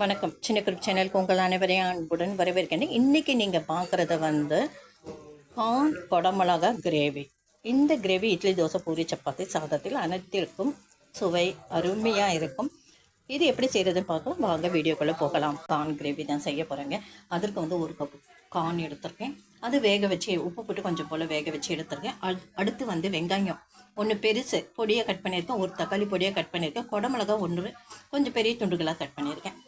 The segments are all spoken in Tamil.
வணக்கம். சின்ன குரூப் சேனலுக்கு உங்கள் அனைவரையும் அன்புடன் வரவேற்கிறேன். இன்றைக்கி நீங்கள் பார்க்குறது வந்து கான் கொடமிளகா கிரேவி. இந்த கிரேவி இட்லி தோசை பூரி சப்பாத்தி சாதத்தில் அனைத்திற்கும் சுவை அருமையாக இருக்கும். இது எப்படி செய்கிறதுன்னு பார்க்கலாம். வாங்க வீடியோக்குள்ளே போகலாம். கான் கிரேவி தான் செய்ய போகிறேங்க அதற்கு வந்து ஒரு கப் கான் எடுத்திருக்கேன். அது வேக வச்சு உப்பு போட்டு கொஞ்சம் போல் வேக வச்சு எடுத்திருக்கேன். அடுத்து வந்து வெங்காயம். ஒன்று பெருசு பொடியாக கட் பண்ணியிருக்கேன். ஒரு தக்காளி பொடியாக கட் பண்ணியிருக்கேன். குடமிளகா ஒன்று கொஞ்சம் பெரிய துண்டுகளாக கட் பண்ணியிருக்கேன்.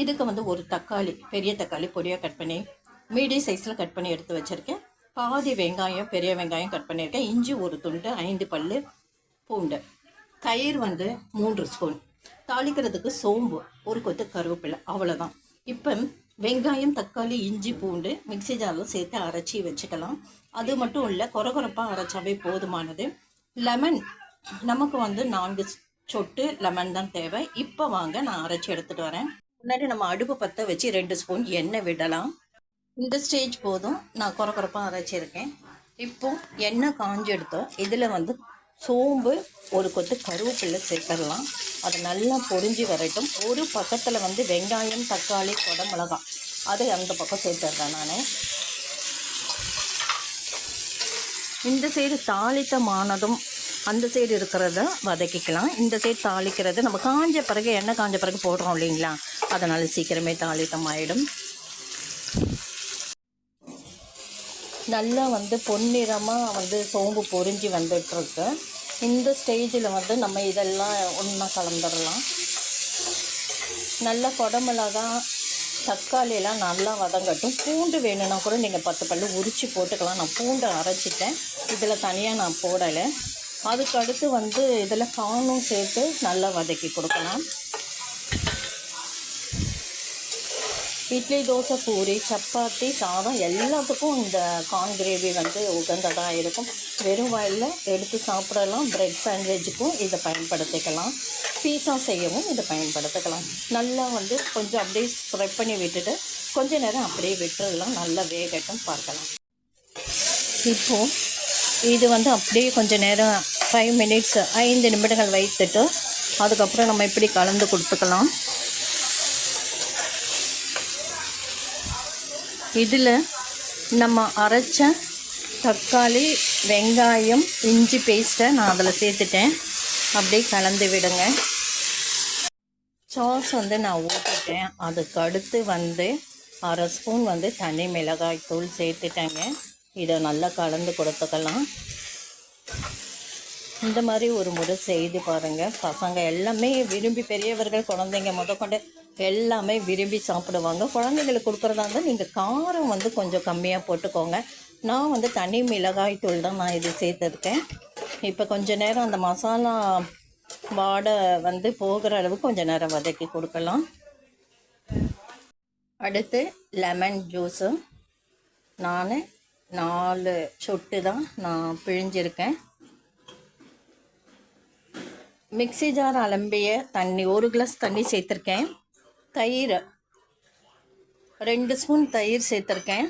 இதுக்கு வந்து ஒரு தக்காளி பெரிய தக்காளி பொடியாக கட் பண்ணி மீடியம் சைஸில் கட் பண்ணி எடுத்து வச்சுருக்கேன். பாதி வெங்காயம் பெரிய வெங்காயம் கட் பண்ணியிருக்கேன். இஞ்சி ஒரு துண்டு ஐந்து பல் பூண்டு. தயிர் வந்து மூன்று ஸ்பூன் தாளிக்கிறதுக்கு சோம்பு ஒரு கொத்து கருவேப்பிலை அவ்வளோதான் இப்போ வெங்காயம் தக்காளி இஞ்சி பூண்டு மிக்ஸி ஜாரில் சேர்த்து அரைச்சி வச்சுக்கலாம். அது மட்டும் இல்லை குறகுறப்பாக அரைச்சாவே போதுமானது. லெமன் நமக்கு வந்து நான்கு சொட்டு லெமன் தான் தேவை. இப்போ வாங்க நான் அரைச்சி எடுத்துகிட்டு வரேன். முன்னாடி நம்ம அடுப்பு பற்ற வச்சு ரெண்டு ஸ்பூன் எண்ணெய் விடலாம். இந்த ஸ்டேஜ் போதும். நான் கொரகொரப்பாக அரைச்சிருக்கேன். இப்போ எண்ணெய் காஞ்சி எடுத்தோம் இதில் வந்து சோம்பு ஒரு கொத்து கருவேப்பிள்ளை சேர்த்துடலாம். அது நல்லா பொரிஞ்சு வரட்டும். ஒரு பக்கத்தில் வந்து வெங்காயம் தக்காளி கொடை மிளகாய் அதை அந்த பக்கம் சேர்த்துட்றேன் நான். இந்த சைடு தாளித்தமானதும் அந்த சைடு இருக்கிறத வதக்கிக்கலாம். இந்த சைடு தாளிக்கிறது நம்ம காஞ்ச பிறகு எண்ணெய் காஞ்ச பிறகு போடுறோம் இல்லைங்களா? அதனால் சீக்கிரமே தாளித்தம் நல்லா வந்து பொன்னிறமாக வந்து சோம்பு பொறிஞ்சி வந்துட்டுருக்கு. இந்த ஸ்டேஜில் வந்து நம்ம இதெல்லாம் ஒன்றா கலந்துடலாம். நல்லா குடமிளகா தக்காளியெல்லாம் நல்லா வதங்கட்டும். பூண்டு வேணும்னா கூட நீங்கள் பத்து பல்லு உரித்து போட்டுக்கலாம். நான் பூண்டு அரைச்சிட்டேன். இதில் தனியாக நான் போடலை. அதுக்கு அடுத்து வந்து இதில் காணும் சேர்த்து நல்லா வதக்கி கொடுக்கலாம். இட்லி தோசை பூரி சப்பாத்தி சாதம் எல்லாத்துக்கும் இந்த கார்ன் கிரேவி வந்து உகந்ததாக இருக்கும். வெறும் வாயில் எடுத்து சாப்பிடலாம். பிரெட் சாண்ட்விச்சுக்கும் இதை பயன்படுத்திக்கலாம். பீஸா செய்யவும் இதை பயன்படுத்திக்கலாம். நல்லா வந்து கொஞ்சம் அப்படியே ஸ்ப்ரெட் பண்ணி விட்டுட்டு கொஞ்ச நேரம் அப்படியே விட்டுடலாம் நல்லா வேகட்டும் பார்க்கலாம். இப்போது இது வந்து அப்படியே கொஞ்சம் நேரம் ஃபைவ் மினிட்ஸ் ஐந்து நிமிடங்கள் வைத்துட்டு அதுக்கப்புறம் நம்ம இப்படி கலந்து கொடுத்துக்கலாம். இதில் நம்ம அரைச்ச தக்காளி வெங்காயம் இஞ்சி பேஸ்ட்டை நான் அதில் சேர்த்துட்டேன். அப்படியே கலந்து விடுங்க. சாஸ் வந்து நான் ஊற்றிட்டேன் அதுக்கு அடுத்து வந்து அரை ஸ்பூன் வந்து தனி மிளகாய் தூள் சேர்த்துட்டேங்க. இதை நல்லா கலந்து கொடுத்துக்கலாம். இந்த மாதிரி ஒரு முறை செய்து பாருங்கள் பசங்க எல்லாமே விரும்பி பெரியவர்கள் குழந்தைங்க முதற்கொண்டு எல்லாமே விரும்பி சாப்பிடுவாங்க. குழந்தைங்களுக்கு கொடுக்குறதா இருந்தால் நீங்கள் காரம் வந்து கொஞ்சம் கம்மியாக போட்டுக்கோங்க. நான் வந்து தனி மிளகாய் தூள் தான் நான் இது சேர்த்துருக்கேன். இப்போ கொஞ்ச நேரம் அந்த மசாலா வாடை வந்து போகிற அளவுக்கு கொஞ்ச நேரம் வதக்கி கொடுக்கலாம். அடுத்து லெமன் ஜூஸு. நான் நாலு சொட்டு தான் நான் பிழிஞ்சிருக்கேன். மிக்ஸி ஜார் அலம்பிய தண்ணி ஒரு கிளாஸ் தண்ணி சேர்த்துருக்கேன். தயிர் ரெண்டு ஸ்பூன் தயிர் சேர்த்துருக்கேன்.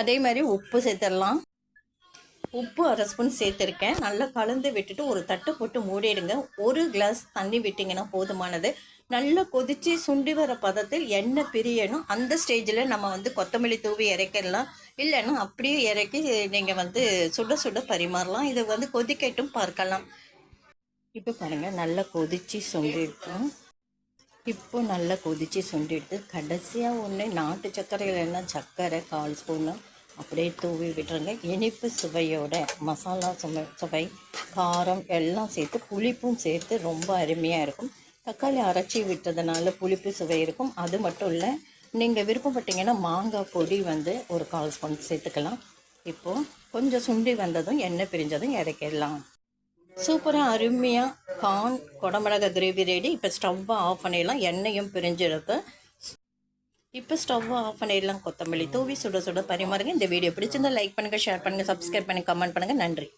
அதே மாதிரி உப்பு சேர்த்துடலாம். உப்பு அரை ஸ்பூன் சேர்த்துருக்கேன். நல்லா கலந்து விட்டுட்டு ஒரு தட்டு போட்டு மூடிடுங்க. ஒரு கிளாஸ் தண்ணி விட்டிங்கன்னா போதுமானது. நல்லா கொதித்து சுண்டி வர பதத்தில் எண்ணெய் பிரியணும். அந்த ஸ்டேஜில் நம்ம வந்து கொத்தமல்லி தூவி இறக்கிடலாம். இல்லைன்னா அப்படியே இறக்கி நீங்கள் வந்து சுட சுட பரிமாறலாம். இது வந்து கொதிக்கட்டும் பார்க்கலாம். இப்போ பாருங்கள் நல்லா கொதித்து சுண்டிருக்கும் இப்போ நல்லா கொதித்து சொண்டிட்டு கடைசியாக ஒன்று நாட்டு சர்க்கரை இல்லைன்னா சர்க்கரை கால் ஸ்பூனு. அப்படியே தூவி விட்டுருங்க. இனிப்பு சுவையோட மசாலா சுவை சுவை காரம் எல்லாம் சேர்த்து புளிப்பும் சேர்த்து ரொம்ப அருமையாக இருக்கும். தக்காளி அரைச்சி விட்டதுனால புளிப்பு சுவை இருக்கும். அது மட்டும் இல்லை நீங்கள் விருப்பப்பட்டீங்கன்னா மாங்காய் பொடி வந்து ஒரு கால் ஸ்பூன் சேர்த்துக்கலாம். இப்போது கொஞ்சம் சுண்டி வந்ததும் எண்ணெய் பிரிஞ்சதும் இறக்கிடலாம். சூப்பராக அருமையாக கார்ன் குடமிளகா கிரேவி ரெடி இப்போ ஸ்டவ்வை ஆஃப் பண்ணிடலாம். எண்ணெயும் பிரிஞ்சிருக்கு. இப்போ ஸ்டவ்வை ஆஃப் பண்ணிடலாம். கொத்தமல்லி தூவி சுட சுட பரிமாறுங்க. இந்த வீடியோ பிடிச்சிருந்தா லைக் பண்ணுங்கள் ஷேர் பண்ணுங்கள் சப்ஸ்கிரைப் பண்ணி கமெண்ட் பண்ணுங்கள் நன்றி.